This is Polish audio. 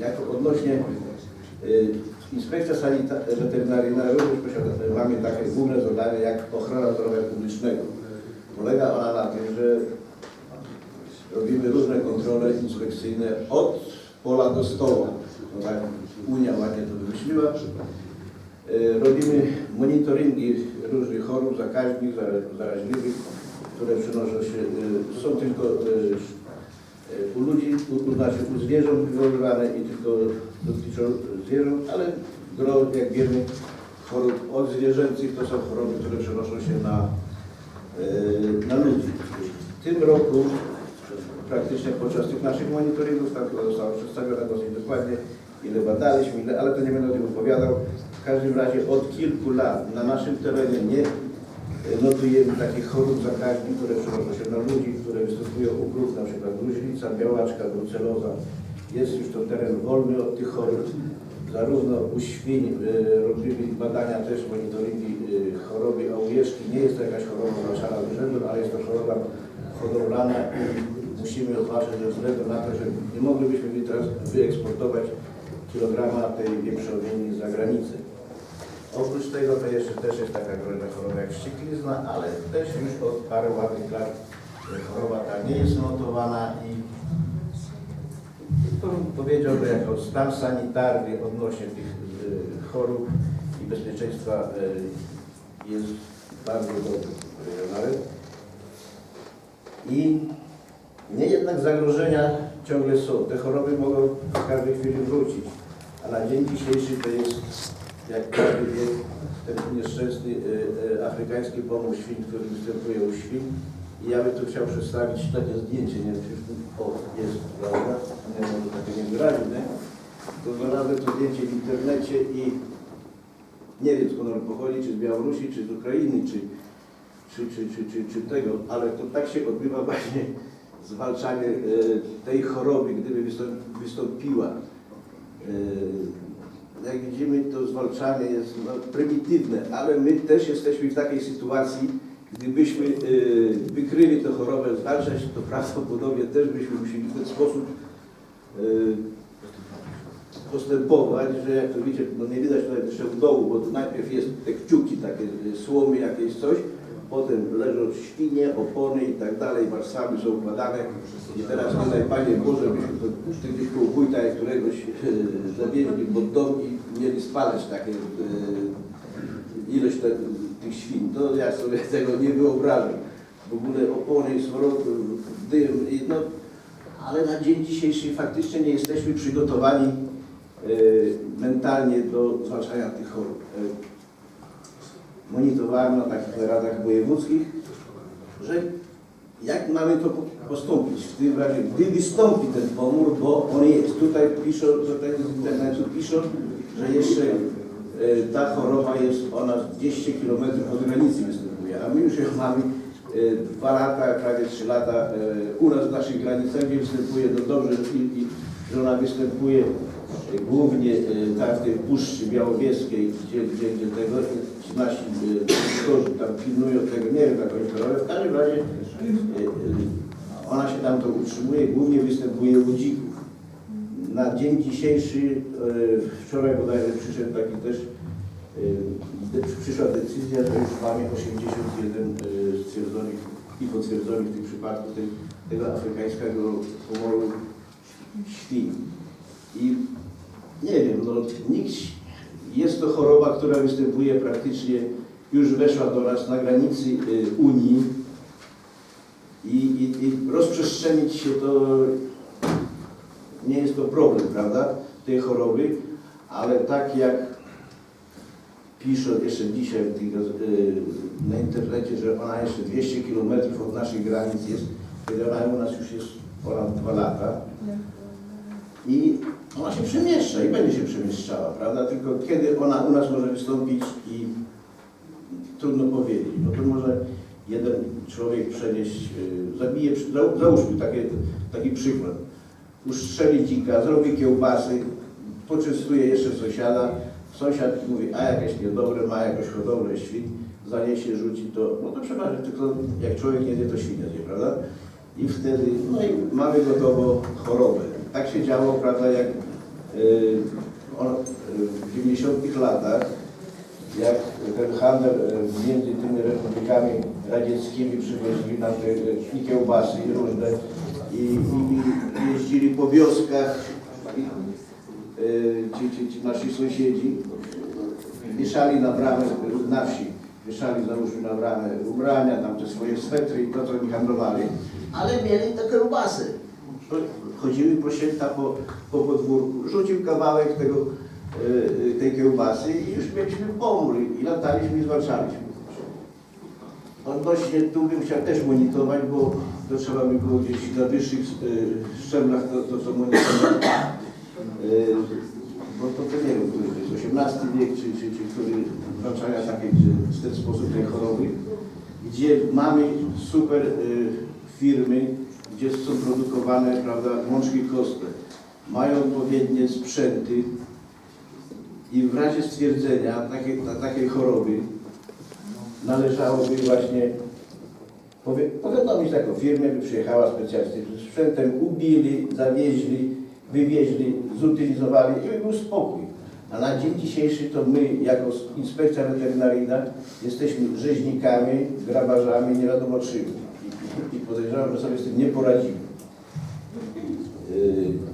jako odnośnie y, inspekcja weterynaryjna również posiada, mamy takie główne zadanie jak ochrona zdrowia publicznego. Polega ona na tym, że robimy różne kontrole inspekcyjne od pola do stołu. No tak Unia ładnie to wymyśliła. E, Robimy monitoringi różnych chorób zakaźnych, zara- zaraźliwych, które przenoszą się, e, są tylko u ludzi, u, znaczy u zwierząt wywoływane i tylko dotyczą zwierząt, ale gro, jak wiemy, chorób odzwierzęcych to są choroby, które przenoszą się na, e, na ludzi. W tym roku praktycznie podczas tych naszych monitoringów, to zostało przedstawione dosyć dokładnie, ile badaliśmy, ile, ale to nie będę o tym opowiadał. W każdym razie od kilku lat na naszym terenie nie notujemy takich chorób zakaźnych, które przenoszą się na ludzi, które występują u krów, na przykład gruźlica, białaczka, bruceloza. Jest już to teren wolny od tych chorób. Zarówno u świń e, robimy badania też monitoringi e, choroby ołówieżki. Nie jest to jakaś choroba zwalczana urzędu, ale jest to choroba hodowlana i musimy odważyć ze względu na to, że nie moglibyśmy teraz wyeksportować kilograma tej wieprzowiny za granicę. Oprócz tego to jeszcze też jest taka groźna choroba jak wścieklizna, ale też już od paru ładnych lat choroba ta nie jest notowana i to bym powiedział, że jako stan sanitarny odnośnie tych e, chorób i bezpieczeństwa e, jest bardzo dobry, nawet. I nie jednak zagrożenia ciągle są. Te choroby mogą w każdej chwili wrócić. A na dzień dzisiejszy to jest, jak każdy wie, ten nieszczęsny e, e, afrykański pomór świń, który występuje u świń. I ja bym tu chciał przedstawić takie zdjęcie, nie wiem, czy o, jest, prawda? Nie może takie nie wyraźne. To znalazłem to zdjęcie w internecie i nie wiem skąd ono pochodzi, czy z Białorusi, czy z Ukrainy, czy, czy, czy, czy, czy, czy tego, ale to tak się odbywa właśnie zwalczanie e, tej choroby, gdyby wystąp- wystąpiła. Jak widzimy, to zwalczanie jest no, prymitywne, ale my też jesteśmy w takiej sytuacji, gdybyśmy e, wykryli tę chorobę, zwalczać, to prawdopodobnie też byśmy musieli w ten sposób e, postępować, że jak to widzicie, no nie widać tutaj jeszcze w dołu, bo tu najpierw jest te kciuki, takie y, słomy jakieś coś, potem leżą świnie, opony i tak dalej, warsztawy są układane i teraz daj Panie Boże, byśmy to gdzieś koło wójta któregoś y, zawieźli pod dom i mieli spalać takie y, ilość te, tych świn, to ja sobie tego nie wyobrażam. W ogóle opony, smrok, dym, i no, ale na dzień dzisiejszy faktycznie nie jesteśmy przygotowani e, mentalnie do zwalczania tych chorób. Monitorowałem na takich radach wojewódzkich, że jak mamy to po- postąpić w tym razie, gdy wystąpi ten pomór, bo on jest. Tutaj piszą, tutaj z internetu piszą, że jeszcze e, ta choroba jest, ona 200 km od granicy występuje, a my już ją mamy e, dwa lata, prawie trzy lata e, u nas w naszych granicach, gdzie występuje to dobrze że ona występuje głównie e, tam w tej Puszczy Białowieskiej, gdzie, gdzie, gdzie tego ci nasi e, doktorzy tam pilnują tego, nie wiem jak oni to robią, w każdym razie e, e, ona się tam to utrzymuje, głównie występuje u dzików. Na dzień dzisiejszy, e, wczoraj bodajże przyszedł taki też, e, przyszła decyzja, że już mamy 81 e, stwierdzonych i potwierdzonych tych przypadków tej, tego afrykańskiego pomoru świń. I nie wiem, no nikt, jest to choroba, która występuje praktycznie, już weszła do nas na granicy y, Unii. I, i, i rozprzestrzenić się to nie jest to problem, prawda, tej choroby, ale tak jak piszą jeszcze dzisiaj y, na internecie, że ona jeszcze 200 km od naszych granic jest, kiedy ona u nas już jest ponad dwa lata i ona się przemieszcza i będzie się przemieszczała, prawda? Tylko kiedy ona u nas może wystąpić i trudno powiedzieć, bo to może jeden człowiek przenieść, y, zabije, załóżmy takie, taki przykład, ustrzeli dzika, zrobi kiełbasy, poczęstuje jeszcze sąsiada, sąsiad mówi, a jakieś niedobre, ma jakąś hodowlę świn, zaniesie, rzuci to, no to przeważnie, tylko jak człowiek nie wie, to świnia zje, prawda? I wtedy, no i mamy gotowo chorobę. Tak się działo, prawda, jak y, y, w 90 latach, jak ten handel y, między tymi republikami radzieckimi przywozili nam te i kiełbasy i różne i, i, i jeździli po wioskach i, ci, ci, ci nasi sąsiedzi wieszali na bramę na wsi, wieszali załóżmy na bramę ubrania, tam te swoje swetry i to, co oni handlowali, ale mieli te kiełbasy. Chodziły po święta po, po podwórku, rzucił kawałek tego, y, tej kiełbasy i już mieliśmy pomór i lataliśmy i zwalczaliśmy. Odnośnie tu bym chciał też monitorować, bo to trzeba by było gdzieś na wyższych y, szczeblach to, to co monitorować. Bo to, to nie wiem, który to jest XVIII wiek, czy, czy, czy który zwalczania takiej, w ten sposób tej choroby, gdzie mamy super firmy, gdzie są produkowane, prawda, mączki kostne, mają odpowiednie sprzęty i w razie stwierdzenia takiej, ta, takiej choroby należałoby właśnie powie- powiadomić taką firmę, by przyjechała specjalistycznym sprzętem, ubili, zawieźli, wywieźli, zutylizowali i by był spokój. A na dzień dzisiejszy to my, jako inspekcja weterynaryjna, jesteśmy rzeźnikami, grabarzami, nie wiadomo czym. I, podejrzewam, że sobie z tym nie poradzimy. Yy,